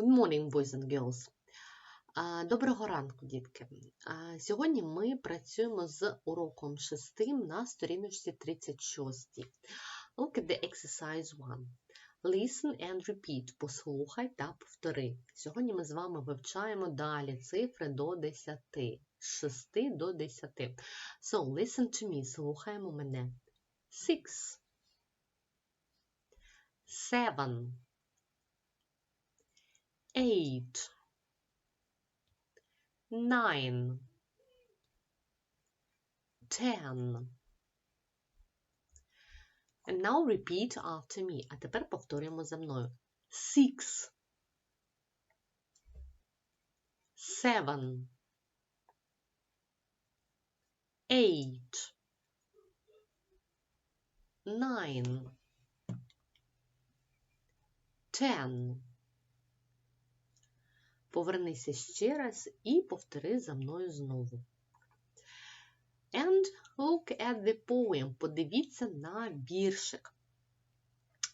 Good morning, boys and girls. Доброго ранку, дітки. Сьогодні ми працюємо з уроком 6 на сторіночці 36. Look at the exercise 1. Listen and repeat. Послухай та повтори. Сьогодні ми з вами вивчаємо далі цифри до 10. З 6 до 10. So, listen to me. Слухаємо мене. Six. Seven. Eight. Nine. Ten. And now repeat after me. А тепер повторюємо за мною. Six. Seven. Eight. Nine. Ten. Повернися ще раз і повтори за мною знову. And look at the poem. Подивіться на віршик.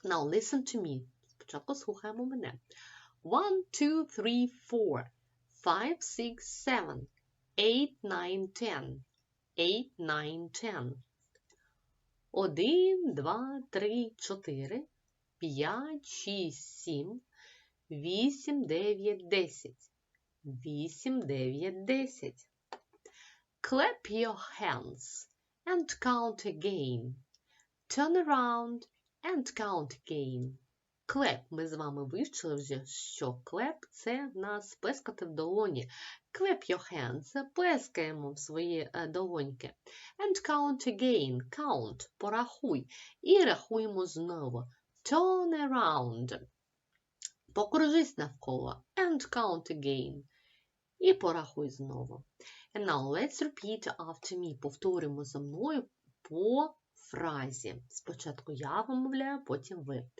Now listen to me. Спочатку слухаємо мене. One, two, three, four, five, six, seven, eight, nine, ten. Eight, nine, ten. Один, два, три, чотири, п'ять, шість, сім, вісім, дев'ять, десять. Вісім, дев'ять, десять. Clap your hands and count again. Turn around and count again. Clap. Ми з вами вивчили вже, що clap – це нас плескати в долоні. Clap your hands – це плескаємо в свої е, долоньки. And count again. Count – порахуй. І рахуємо знову. Turn around. Покружись навколо. And count again. І порахуй знову. And now let's repeat after me. Повторимо за мною по фразі. Спочатку я вимовляю, потім ви.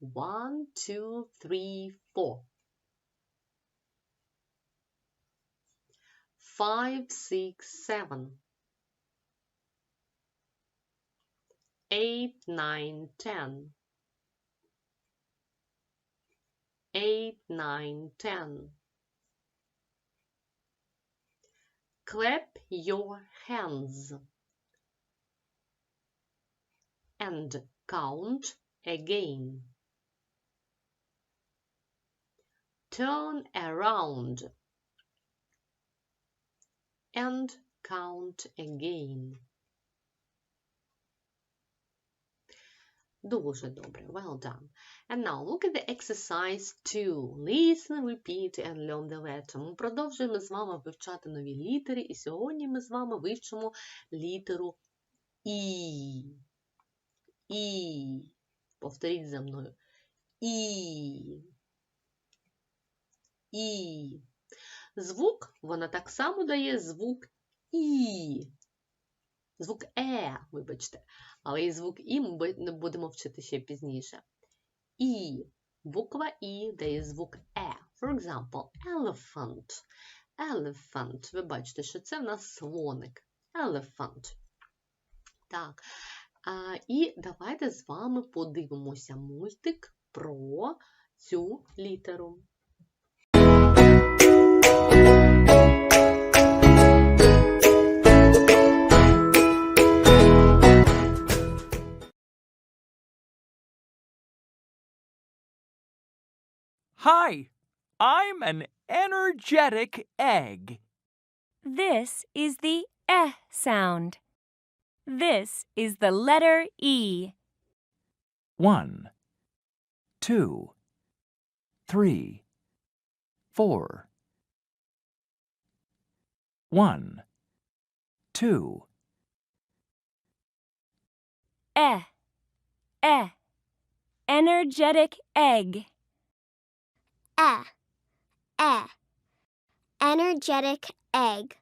One, two, three, four. Five, six, seven. Eight, nine, ten. Eight, nine, ten. Clap your hands and count again. Turn around and count again. Дуже добре. Well done. And now look at the exercise 2. Listen, repeat and learn the letter. Ми продовжуємо з вами вивчати нові літери, і сьогодні ми з вами вивчимо літеру І. І. Повторіть за мною. І. І. Звук, вона так само дає звук І. Звук Е, вибачте. Але і звук І ми будемо вчити ще пізніше. І. Буква І дає звук Е. For example, elephant. Elephant. Ви бачите, що це в нас слоник. Elephant. Так. А, і давайте з вами подивимося мультик про цю літеру. Hi, I'm an energetic egg. This is the eh sound. This is the letter E. One, two, three, four. One, two, Eh. Eh. Energetic egg. Eh. Eh. Energetic egg.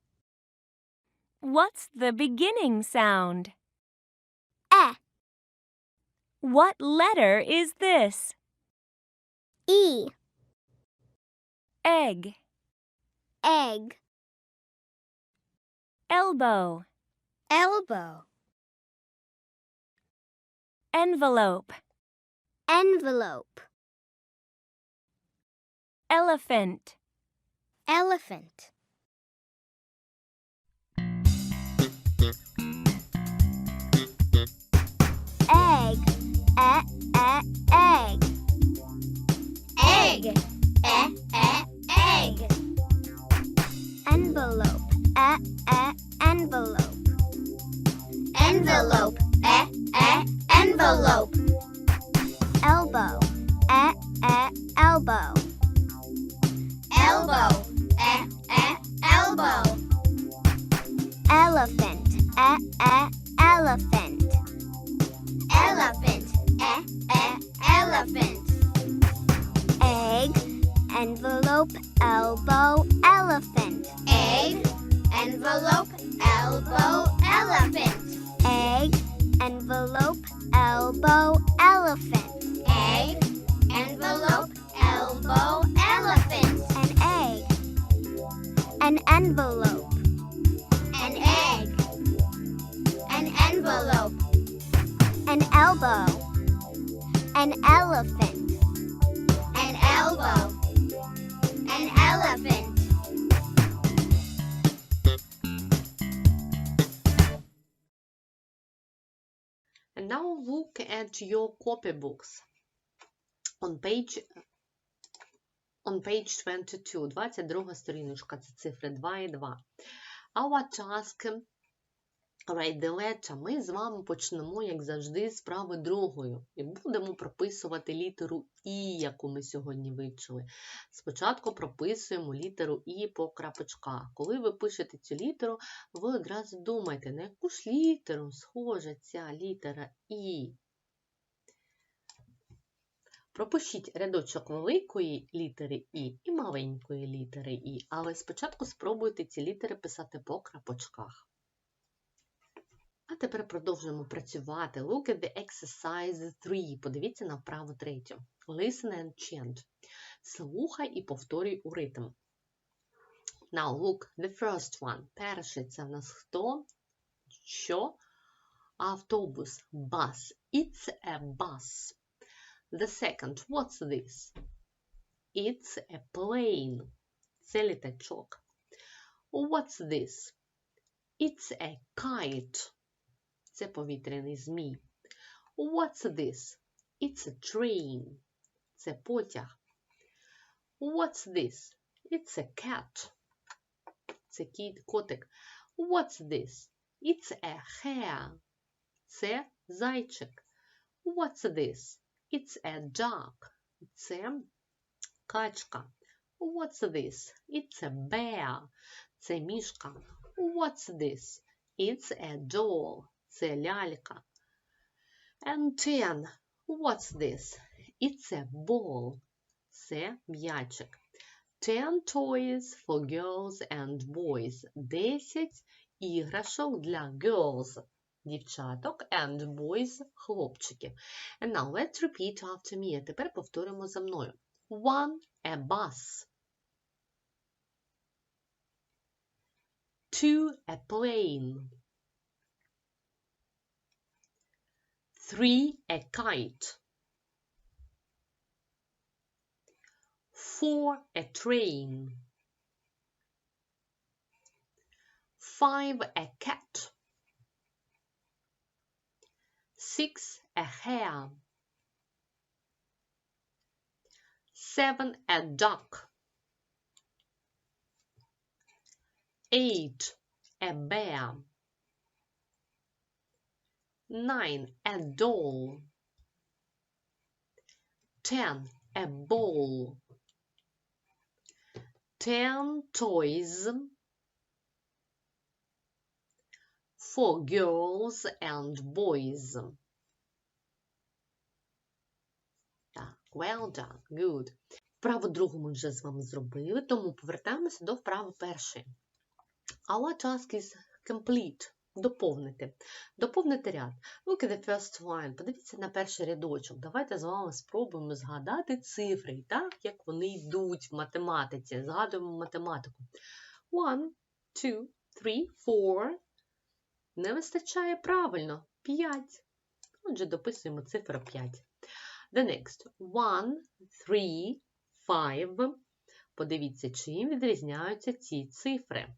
What's the beginning sound? Eh. What letter is this? E. Egg. Egg. Elbow. Elbow. Envelope. Envelope. Elephant. Elephant. Egg, e e egg. Egg, e e egg. Envelope, e e envelope. Envelope, e e envelope. Elbow, e e elbow. Elephant. E, e, elephant. Elephant. E, e, elephant. Egg. Envelope. Elbow. Elephant. Egg. Envelope. Elbow. Elephant. Egg. Envelope. Elbow. Elephant. Egg. Envelope. Elbow. Elephant. An egg. An envelope. elbow. An elephant. An elbow. An elephant. And now look at your copybooks. On page on page 22, 22 сторіночка, це цифри 2 і 2. Our task Letter. Ми з вами почнемо, як завжди, з прави другою. І будемо прописувати літеру І, яку ми сьогодні вивчили. Спочатку прописуємо літеру І по крапочках. Коли ви пишете цю літеру, ви одразу думаєте, на яку ж літеру схожа ця літера І. Пропишіть рядочок великої літери І і маленької літери І, але спочатку спробуйте ці літери писати по крапочках. А тепер продовжуємо працювати. Look at the exercise 3. Подивіться на вправу третю. Listen and chant. Слухай і повторюй у ритм. Now look, the first one. Перший це в нас хто? Що? Автобус. Bus. It's a bus. The second, what's this? It's a plane. Це літачок. What's this? It's a kite. Це повітряний змій. What's this? It's a train. Це потяг. What's this? It's a cat. Це кіт, котик. What's this? It's a hare. Це зайчик. What's this? It's a duck. Це качка. What's this? It's a bear. Це мішка. What's this? It's a doll. Це лялька. And ten. What's this? It's a ball. Це м'ячик. Ten toys for girls and boys. Десять іграшок для girls. Дівчаток and boys хлопчиків. And now let's repeat after me. Тепер повторимо за мною. One, a bus. Two, a plane. Three, a kite. Four, a train. Five, a cat. Six, a hare. Seven, a duck. Eight, a bear. Nine, a doll. Ten, a ball. Ten toys for girls and boys. Так, well done, good. Вправу другу ми вже з вами зробили, тому повертаємося до вправи першої. Our task is complete. Доповнити. Доповнити ряд. Look at the first line. Подивіться на перший рядочок. Давайте з вами спробуємо згадати цифри, так, як вони йдуть в математиці. Згадуємо математику. One, two, three, four. Не вистачає правильно. 5. Отже, дописуємо цифру 5. The next. One, three, five, Подивіться, чим відрізняються ці цифри.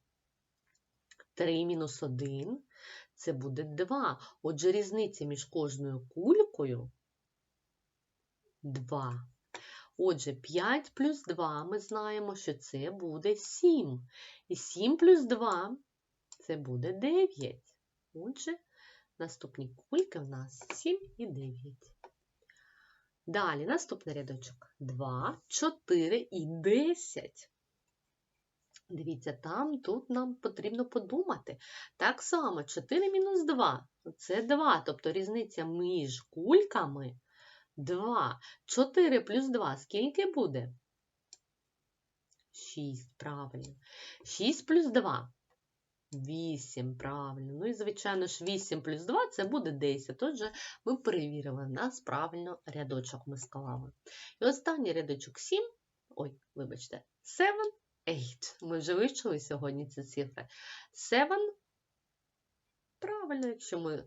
3 мінус 1 це буде 2. Отже, різниця між кожною кулькою 2. Отже, 5 плюс 2 ми знаємо, що це буде 7. І 7 плюс 2 це буде 9. Отже, наступні кульки в нас 7 і 9. Далі наступний рядочок 2, 4 і 10. Дивіться, там тут нам потрібно подумати. Так само 4 мінус 2 це 2, тобто різниця між кульками 2. 4 плюс 2 скільки буде? 6, правильно. 6 плюс 2 8, правильно. Ну і, звичайно ж, 8 плюс 2 це буде 10. Отже, ми перевірили, в нас правильно рядочок ми склали. І останній рядочок 7, ой, вибачте, 7, 8. Ми вже вивчили сьогодні ці цифри. 7, правильно, якщо ми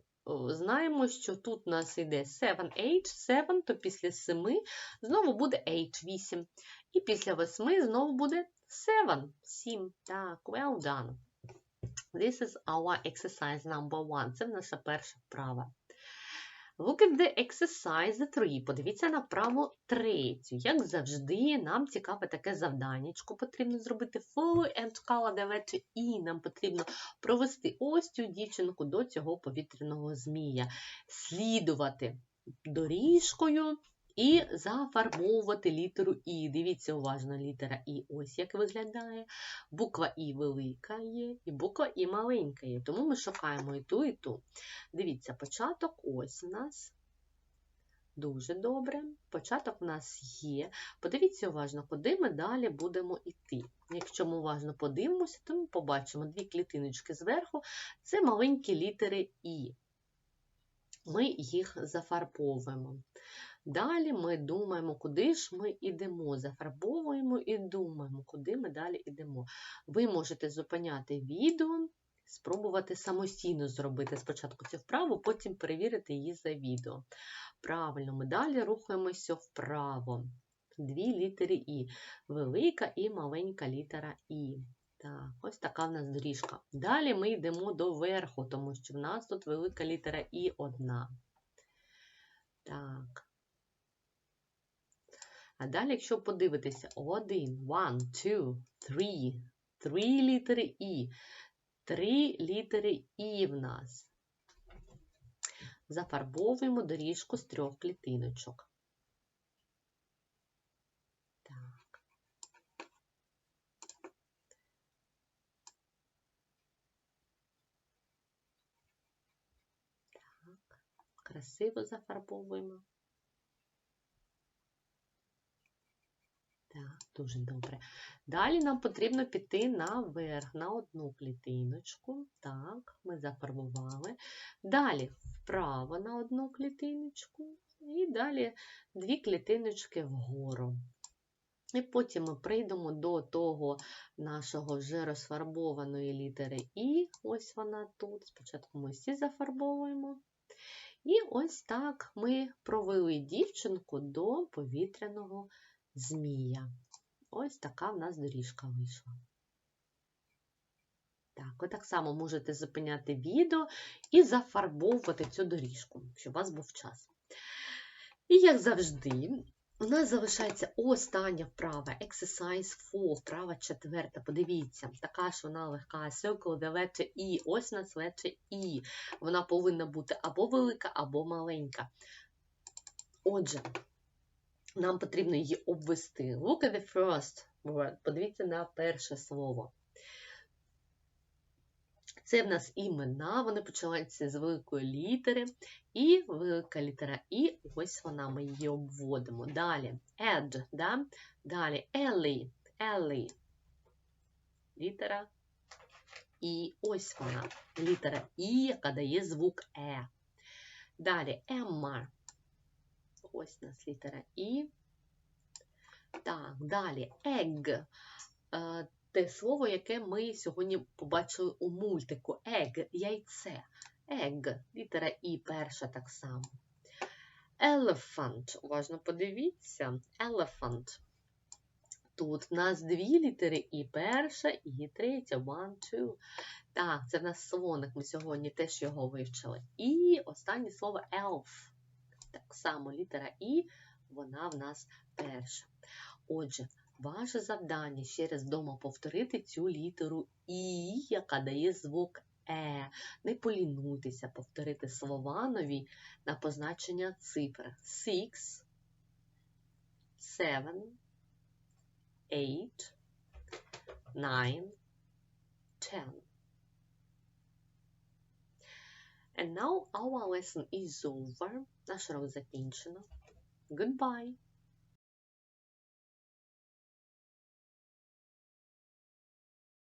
знаємо, що тут у нас йде 7, 8, 7, то після 7 знову буде 8, 8. І після 8 знову буде 7, 7. Так, well done. This is our exercise number one. Це наша перша вправа. Look at the exercise 3. Подивіться на право третю. Як завжди, нам цікаве таке завданнячко. Потрібно зробити follow and color the letter E. Нам потрібно провести ось цю дівчинку до цього повітряного змія. Слідувати доріжкою і зафарбовувати літеру І. Дивіться уважно, літера І ось як виглядає. Буква І велика є, і буква І маленька є. Тому ми шукаємо і ту, і ту. Дивіться, початок ось у нас. Дуже добре. Початок у нас є. Подивіться уважно, куди ми далі будемо йти. Якщо ми уважно подивимося, то ми побачимо дві клітиночки зверху. Це маленькі літери І. Ми їх зафарбовуємо. Далі ми думаємо, куди ж ми йдемо. Зафарбовуємо і думаємо, куди ми далі йдемо. Ви можете зупиняти відео, спробувати самостійно зробити спочатку цю вправу, потім перевірити її за відео. Правильно, ми далі рухаємося вправо. Дві літери І. Велика і маленька літера І. Так, ось така в нас доріжка. Далі ми йдемо до верху, тому що в нас тут велика літера І одна. Так. А далі, якщо подивитися, один, one, two, three, три літери І. Три літери І в нас. Зафарбовуємо доріжку з трьох клітиночок. Так. Так. Красиво зафарбовуємо. Так, дуже добре. Далі нам потрібно піти наверх, на одну клітиночку. Так, ми зафарбували. Далі вправо на одну клітиночку. І далі дві клітиночки вгору. І потім ми прийдемо до того нашого вже розфарбованої літери І. Ось вона тут. Спочатку ми всі зафарбовуємо. І ось так ми провели дівчинку до повітряного змія. Ось така в нас доріжка вийшла. Так, ви так само можете зупиняти відео і зафарбовувати цю доріжку, щоб у вас був час. І, як завжди, у нас залишається остання вправа, exercise 4, вправа четверта. Подивіться, така ж вона легка. Circle the letter E. Ось у нас letter E. Вона повинна бути або велика, або маленька. Отже, нам потрібно її обвести. Look at the first word. Подивіться на перше слово. Це в нас імена, вони починаються з великої літери. І велика літера І, ось вона, ми її обводимо. Далі Ed, да? далі Ellie, Ellie. Літера І, ось вона. Літера І, яка дає звук Е. Далі Emma. Ось у нас літера І. Так, далі egg. Е, Те слово, яке ми сьогодні побачили у мультику. Egg, яйце. Egg. Літера І перша так само. Elephant. Уважно подивіться. Elephant. Тут в нас дві літери і перша, і третя. One, two. Так, це в нас слоник. Ми сьогодні теж його вивчили. І останнє слово elf. Так само літера І, вона в нас перша. Отже, ваше завдання ще раз вдома повторити цю літеру І, яка дає звук Е. Не полінуйтеся повторити слова нові на позначення цифр. Six, seven, eight, nine, ten. And now our lesson is over. Наш урок закінчено. Goodbye.